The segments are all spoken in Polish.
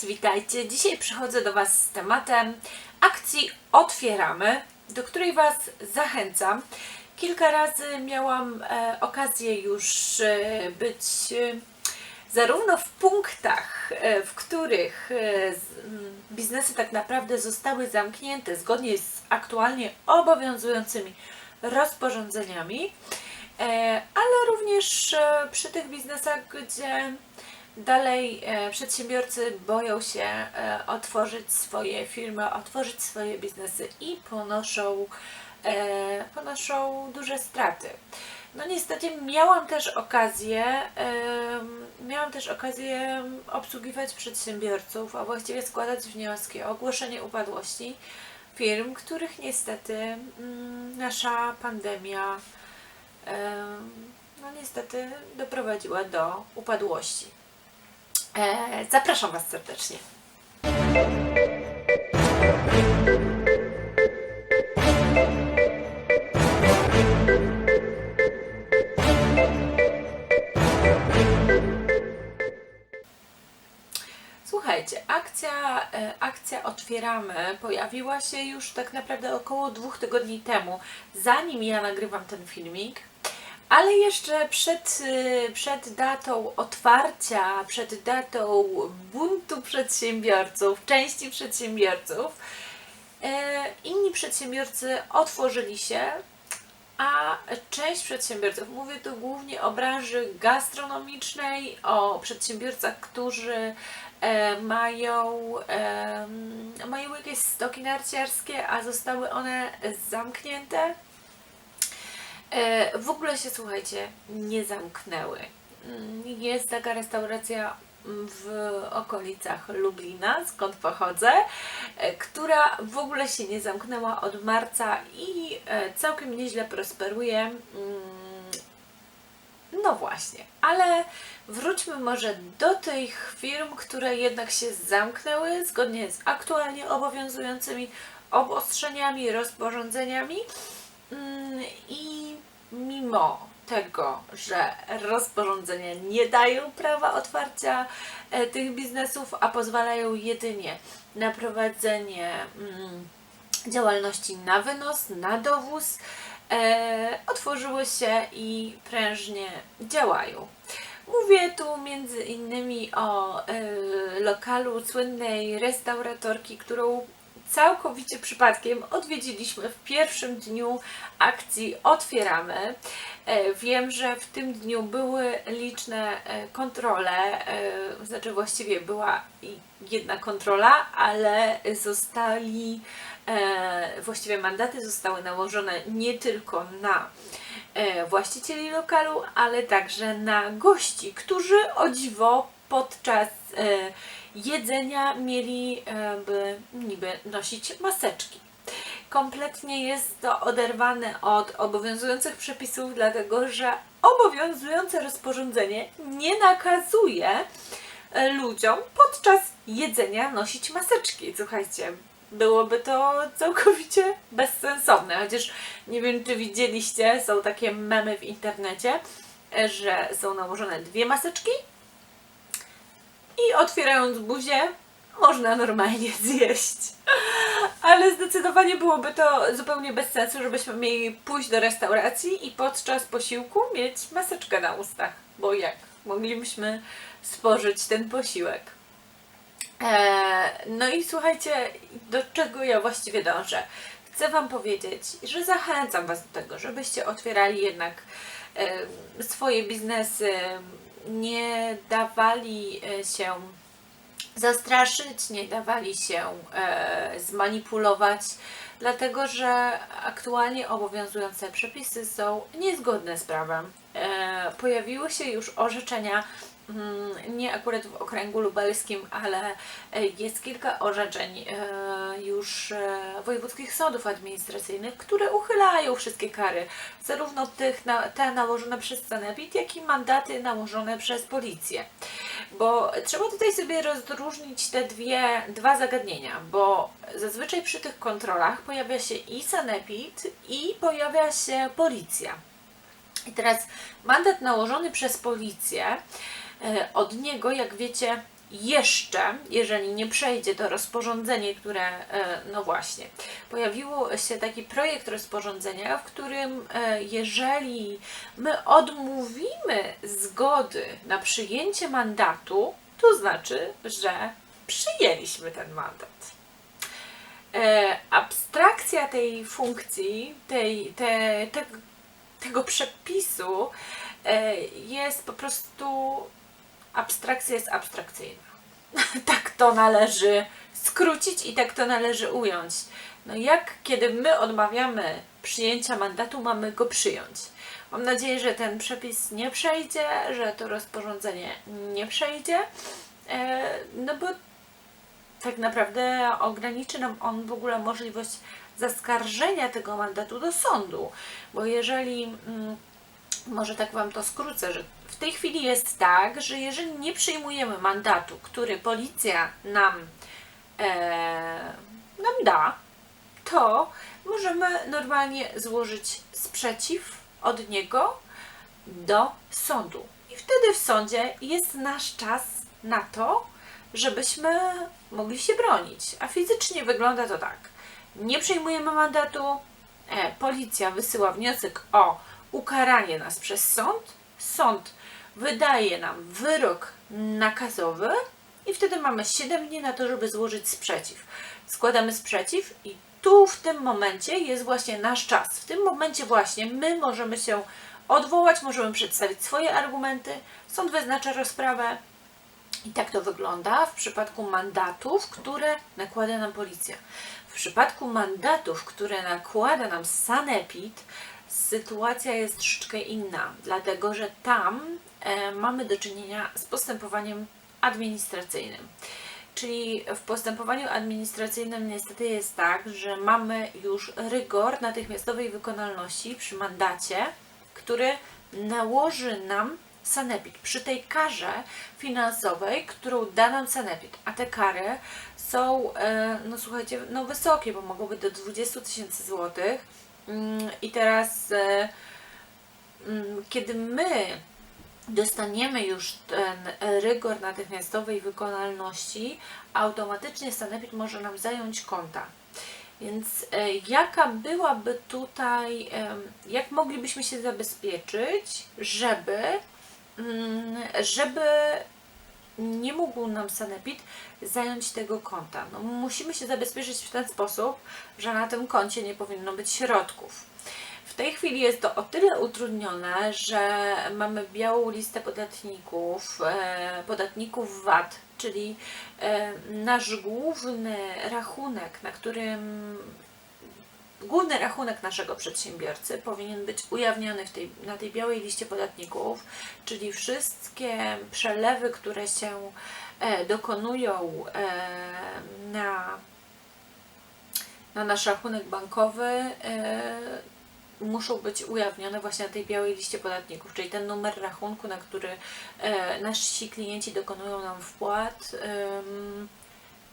Cześć, witajcie. Dzisiaj przychodzę do Was z tematem akcji Otwieramy, do której Was zachęcam. Kilka razy miałam e, okazję już e, być e, zarówno w punktach, e, w których e, biznesy tak naprawdę zostały zamknięte zgodnie z aktualnie obowiązującymi rozporządzeniami, e, ale również e, przy tych biznesach, gdzie Dalej e, przedsiębiorcy boją się e, otworzyć swoje firmy, otworzyć swoje biznesy i ponoszą, e, ponoszą duże straty. No niestety miałam też okazję, miałam też okazję obsługiwać przedsiębiorców, a właściwie składać wnioski o ogłoszenie upadłości firm, których niestety mm, nasza pandemia em, no niestety doprowadziła do upadłości. E, zapraszam Was serdecznie. Słuchajcie, akcja, e, akcja Otwieramy pojawiła się już tak naprawdę około dwóch tygodni temu, zanim ja nagrywam ten filmik. Ale jeszcze przed, y, przed datą otwarcia, przed datą buntu przedsiębiorców, części przedsiębiorców, e, inni przedsiębiorcy otworzyli się, a część przedsiębiorców, mówię tu głównie o branży gastronomicznej, o przedsiębiorcach, którzy e, mają, mają jakieś stoki narciarskie, a zostały one zamknięte. E, w ogóle się, słuchajcie, nie zamknęły. Mm, Jest taka restauracja mm, w okolicach Lublina, skąd pochodzę, e, która w ogóle się nie zamknęła od marca i e, całkiem nieźle prosperuje. Mm, No właśnie, ale wróćmy może do tych firm, które jednak się zamknęły zgodnie z aktualnie obowiązującymi obostrzeniami, rozporządzeniami. I mimo tego, że rozporządzenia nie dają prawa otwarcia e, tych biznesów, a pozwalają jedynie na prowadzenie mm, działalności na wynos, na dowóz, e, otworzyły się i prężnie działają. Mówię tu między innymi o e, lokalu słynnej restauratorki, którą całkowicie przypadkiem odwiedziliśmy w pierwszym dniu akcji Otwieramy. E, Wiem, że w tym dniu były liczne e, kontrole, e, znaczy właściwie była jedna kontrola, ale zostali, właściwie mandaty zostały nałożone nie tylko na właścicieli lokalu, ale także na gości, którzy o dziwo podczas e, jedzenia mieli e, by niby nosić maseczki. Kompletnie jest to oderwane od obowiązujących przepisów, dlatego że obowiązujące rozporządzenie nie nakazuje e, ludziom podczas jedzenia nosić maseczki. Słuchajcie, byłoby to całkowicie bezsensowne, chociaż nie wiem, czy widzieliście, są takie memy w internecie, że są nałożone dwie maseczki otwierając buzię można normalnie zjeść. Ale zdecydowanie byłoby to zupełnie bez sensu, żebyśmy mieli pójść do restauracji i podczas posiłku mieć maseczkę na ustach. Bo jak moglibyśmy spożyć ten posiłek? Eee, no i słuchajcie, do czego ja właściwie dążę? Chcę Wam powiedzieć, że zachęcam Was do tego, żebyście otwierali jednak swoje biznesy, nie dawali e, się zastraszyć, nie dawali się e, zmanipulować, dlatego że aktualnie obowiązujące przepisy są niezgodne z prawem. E, pojawiły się już orzeczenia, nie akurat w okręgu lubelskim, ale e, jest kilka orzeczeń e, już e, wojewódzkich sądów administracyjnych, które uchylają wszystkie kary, zarówno tych te nałożone przez Sanepid, jak i mandaty nałożone przez policję. Bo trzeba tutaj sobie rozróżnić te dwie, dwa zagadnienia, bo zazwyczaj przy tych kontrolach pojawia się i Sanepid i pojawia się policja. I teraz mandat nałożony przez policję, od niego, jak wiecie, jeszcze, jeżeli nie przejdzie to rozporządzenie, które, e, no właśnie, pojawił się taki projekt rozporządzenia, w którym e, jeżeli my odmówimy zgody na przyjęcie mandatu, to znaczy, że przyjęliśmy ten mandat. E, abstrakcja tej funkcji, tej, te, te, tego przepisu e, jest po prostu abstrakcja jest abstrakcyjna. tak to należy skrócić i tak to należy ująć. No jak kiedy my odmawiamy przyjęcia mandatu, mamy go przyjąć. Mam nadzieję, że ten przepis nie przejdzie, że to rozporządzenie nie przejdzie, e, no bo tak naprawdę ograniczy nam on w ogóle możliwość zaskarżenia tego mandatu do sądu, bo jeżeli, mm, może tak Wam to skrócę, że w tej chwili jest tak, że jeżeli nie przyjmujemy mandatu, który policja nam, e, nam da, to możemy normalnie złożyć sprzeciw od niego do sądu. I wtedy w sądzie jest nasz czas na to, żebyśmy mogli się bronić. A fizycznie wygląda to tak. Nie przyjmujemy mandatu, e, policja wysyła wniosek o ukaranie nas przez sąd, sąd wydaje nam wyrok nakazowy i wtedy mamy 7 dni na to, żeby złożyć sprzeciw. Składamy sprzeciw i tu w tym momencie jest właśnie nasz czas. W tym momencie właśnie my możemy się odwołać, możemy przedstawić swoje argumenty, sąd wyznacza rozprawę i tak to wygląda w przypadku mandatów, które nakłada nam policja. W przypadku mandatów, które nakłada nam sanepid, sytuacja jest troszeczkę inna, dlatego że tam e, mamy do czynienia z postępowaniem administracyjnym. Czyli w postępowaniu administracyjnym niestety jest tak, że mamy już rygor natychmiastowej wykonalności przy mandacie, który nałoży nam sanepid. Przy tej karze finansowej, którą da nam sanepid, a te kary są, e, no słuchajcie, no wysokie, bo mogą być do 20 tysięcy złotych. Mm, I teraz, e, mm, kiedy my dostaniemy już ten rygor natychmiastowej wykonalności, automatycznie sanepid może nam zająć konta. Więc e, jaka byłaby tutaj, jak moglibyśmy się zabezpieczyć, żeby, mm, żeby nie mógł nam sanepid zająć tego konta? No, musimy się zabezpieczyć w ten sposób, że na tym koncie nie powinno być środków. W tej chwili jest to o tyle utrudnione, że mamy białą listę podatników, e, podatników VAT, czyli e, nasz główny rachunek, na którym główny rachunek naszego przedsiębiorcy powinien być ujawniony w tej, na tej białej liście podatników, czyli wszystkie przelewy, które się e, dokonują na, na nasz rachunek bankowy, muszą być ujawnione właśnie na tej białej liście podatników, czyli ten numer rachunku, na który e, nasi klienci dokonują nam wpłat, e,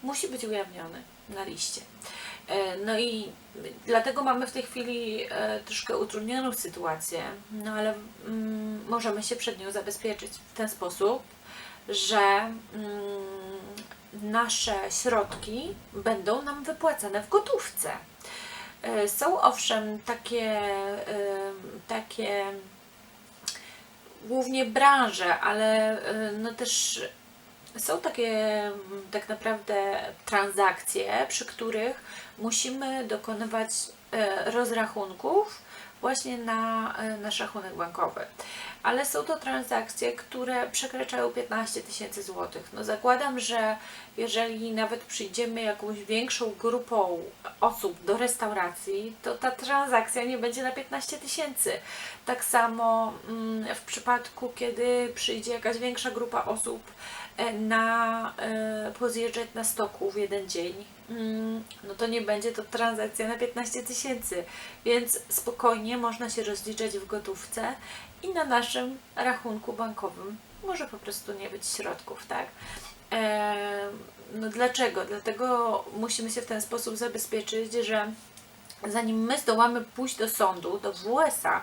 musi być ujawniony na liście. E, no i dlatego mamy w tej chwili e, troszkę utrudnioną sytuację, no ale mm, możemy się przed nią zabezpieczyć w ten sposób, że mm, nasze środki będą nam wypłacane w gotówce. E, są owszem takie, takie głównie branże, ale no też są takie tak naprawdę transakcje, przy których musimy dokonywać rozrachunków właśnie na nasz rachunek bankowy. Ale są to transakcje, które przekraczają 15 tysięcy złotych. No zakładam, że jeżeli nawet przyjdziemy jakąś większą grupą osób do restauracji, to ta transakcja nie będzie na 15 tysięcy. Tak samo mm, w przypadku, kiedy przyjdzie jakaś większa grupa osób e, na e, pozjeżdżać na stoku w jeden dzień, mm, no to nie będzie to transakcja na 15 tysięcy, więc spokojnie można się rozliczać w gotówce i na naszym rachunku bankowym może po prostu nie być środków, tak? No dlaczego? Dlatego musimy się w ten sposób zabezpieczyć, że zanim my zdołamy pójść do sądu, do WS-a e,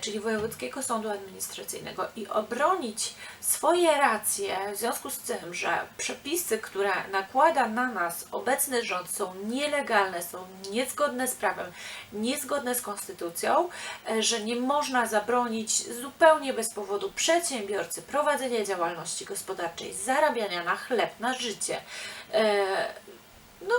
czyli Wojewódzkiego Sądu Administracyjnego i obronić swoje racje w związku z tym, że przepisy, które nakłada na nas obecny rząd są nielegalne, są niezgodne z prawem, niezgodne z konstytucją, e, że nie można zabronić zupełnie bez powodu przedsiębiorcy prowadzenia działalności gospodarczej, zarabiania na chleb, na życie. E, No,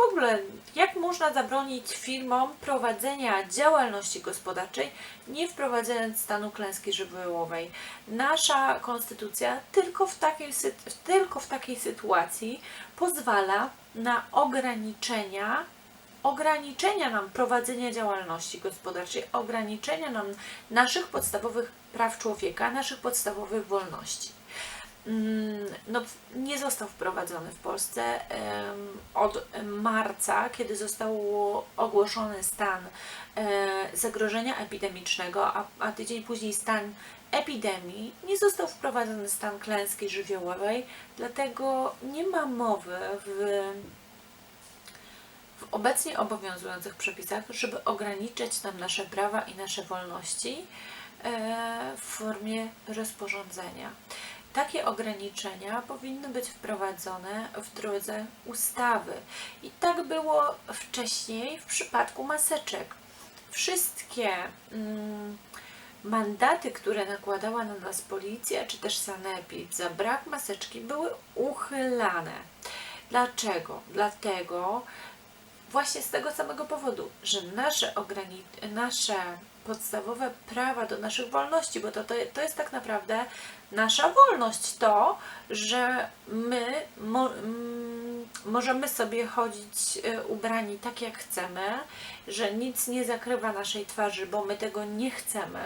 w ogóle, jak można zabronić firmom prowadzenia działalności gospodarczej, nie wprowadzając stanu klęski żywiołowej? Nasza konstytucja tylko w takiej, tylko w takiej sytuacji pozwala na ograniczenia ograniczenia nam prowadzenia działalności gospodarczej, ograniczenia nam naszych podstawowych praw człowieka, naszych podstawowych wolności. Mm, No, nie został wprowadzony w Polsce od marca, kiedy został ogłoszony stan e, zagrożenia epidemicznego, a, a tydzień później stan epidemii, nie został wprowadzony stan klęski żywiołowej, dlatego nie ma mowy w w obecnie obowiązujących przepisach, żeby ograniczać nam nasze prawa i nasze wolności e, w formie rozporządzenia. Takie ograniczenia powinny być wprowadzone w drodze ustawy. I tak było wcześniej w przypadku maseczek. Wszystkie mm, mandaty, które nakładała na nas policja czy też sanepid za brak maseczki były uchylane. Dlaczego? Dlatego, właśnie z tego samego powodu, że nasze, nasze podstawowe prawa do naszych wolności, bo to, to, to jest tak naprawdę nasza wolność, to, że my mo, mm, możemy sobie chodzić e, ubrani tak jak chcemy, że nic nie zakrywa naszej twarzy, bo my tego nie chcemy.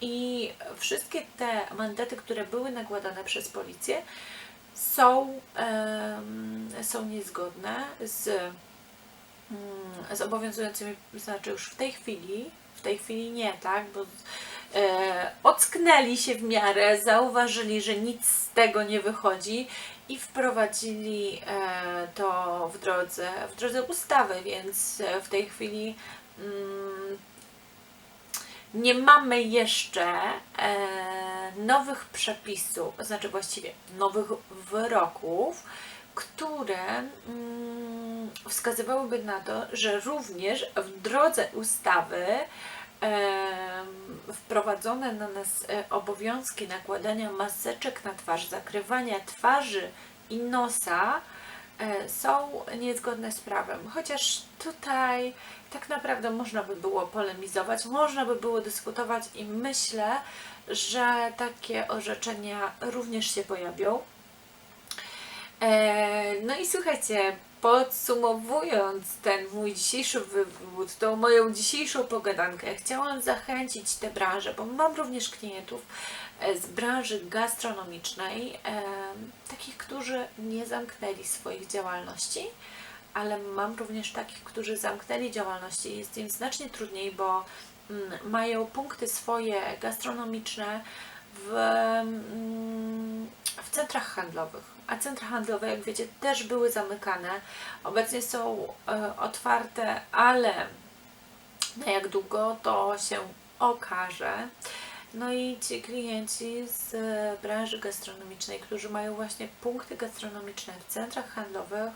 I wszystkie te mandaty, które były nakładane przez policję, są, są niezgodne z mm, z obowiązującymi, znaczy już w tej chwili, w tej chwili nie, tak, bo e, ocknęli się w miarę, zauważyli, że nic z tego nie wychodzi i wprowadzili e, to w drodze, w drodze ustawy, więc e, w tej chwili mm, nie mamy jeszcze e, nowych przepisów, znaczy właściwie nowych wyroków, które mm, wskazywałyby na to, że również w drodze ustawy wprowadzone na nas e, obowiązki nakładania maseczek na twarz, zakrywania twarzy i nosa e, są niezgodne z prawem. Chociaż tutaj tak naprawdę można by było polemizować, można by było dyskutować i myślę, że takie orzeczenia również się pojawią. E, No i słuchajcie, podsumowując ten mój dzisiejszy wywód, tą moją dzisiejszą pogadankę, chciałam zachęcić tę branżę, bo mam również klientów e, z branży gastronomicznej, e, takich, którzy nie zamknęli swoich działalności, ale mam również takich, którzy zamknęli działalności. Jest im znacznie trudniej, bo mm, mają punkty swoje gastronomiczne w, mm, w centrach handlowych. A centra handlowe, jak wiecie, też były zamykane. Obecnie są e, otwarte, ale na jak długo to się okaże. No i ci klienci z e, branży gastronomicznej, którzy mają właśnie punkty gastronomiczne w centrach handlowych,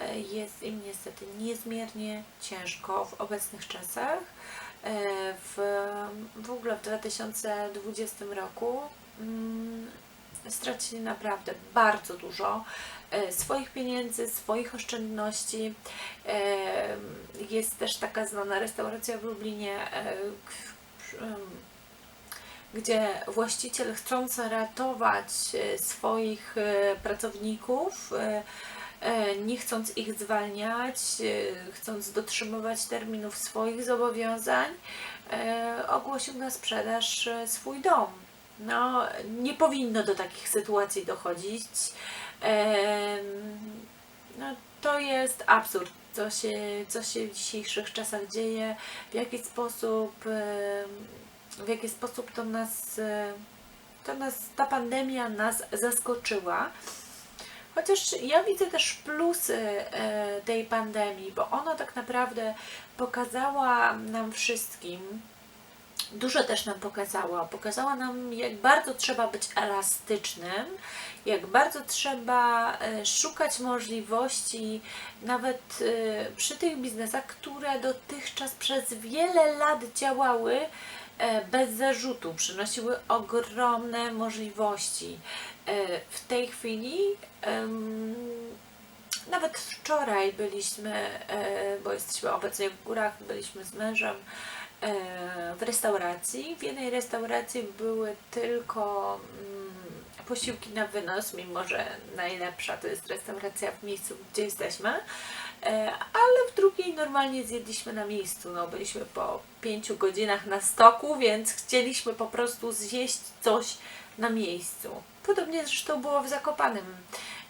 e, jest im niestety niezmiernie ciężko w obecnych czasach. W, w ogóle w 2020 roku mm, stracili naprawdę bardzo dużo e, swoich pieniędzy, swoich oszczędności. E, Jest też taka znana restauracja w Lublinie, e, gdzie właściciel chcąc ratować swoich pracowników, nie chcąc ich zwalniać, chcąc dotrzymywać terminów swoich zobowiązań, ogłosił na sprzedaż swój dom. No, nie powinno do takich sytuacji dochodzić. No, to jest absurd, co się, co się w dzisiejszych czasach dzieje, w jaki sposób, w jaki sposób to nas, to nas, ta pandemia nas zaskoczyła. Chociaż ja widzę też plusy e, tej pandemii, bo ona tak naprawdę pokazała nam wszystkim, dużo też nam pokazała. Pokazała nam, jak bardzo trzeba być elastycznym, jak bardzo trzeba e, szukać możliwości, nawet e, przy tych biznesach, które dotychczas przez wiele lat działały e, bez zarzutu, przynosiły ogromne możliwości. W tej chwili nawet wczoraj byliśmy, bo jesteśmy obecnie w górach, byliśmy z mężem w restauracji. W jednej restauracji były tylko mm, posiłki na wynos, mimo że najlepsza to jest restauracja w miejscu, gdzie jesteśmy. E, Ale w drugiej normalnie zjedliśmy na miejscu. No, byliśmy po pięciu godzinach na stoku, więc chcieliśmy po prostu zjeść coś na miejscu. Podobnie zresztą było w Zakopanem.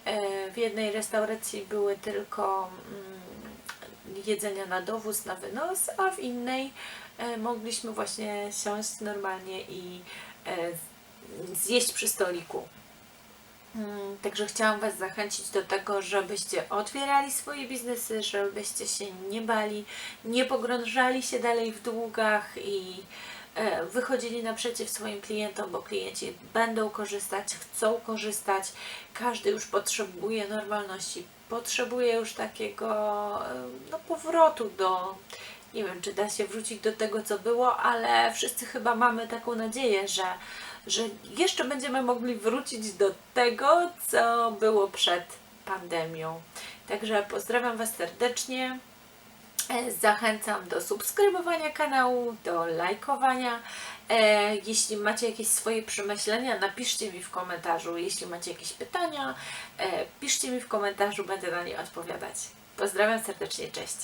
E, W jednej restauracji były tylko mm, jedzenia na dowóz, na wynos, a w innej e, mogliśmy właśnie siąść normalnie i e, zjeść przy stoliku. Mm, Także chciałam Was zachęcić do tego, żebyście otwierali swoje biznesy, żebyście się nie bali, nie pogrążali się dalej w długach i e, wychodzili naprzeciw swoim klientom, bo klienci będą korzystać, chcą korzystać. Każdy już potrzebuje normalności, potrzebuje już takiego e, no, powrotu do. Nie wiem, czy da się wrócić do tego, co było, ale wszyscy chyba mamy taką nadzieję, że, że jeszcze będziemy mogli wrócić do tego, co było przed pandemią. Także pozdrawiam Was serdecznie. E, Zachęcam do subskrybowania kanału, do lajkowania. E, Jeśli macie jakieś swoje przemyślenia, napiszcie mi w komentarzu. Jeśli macie jakieś pytania, e, piszcie mi w komentarzu, będę na nie odpowiadać. Pozdrawiam serdecznie, cześć.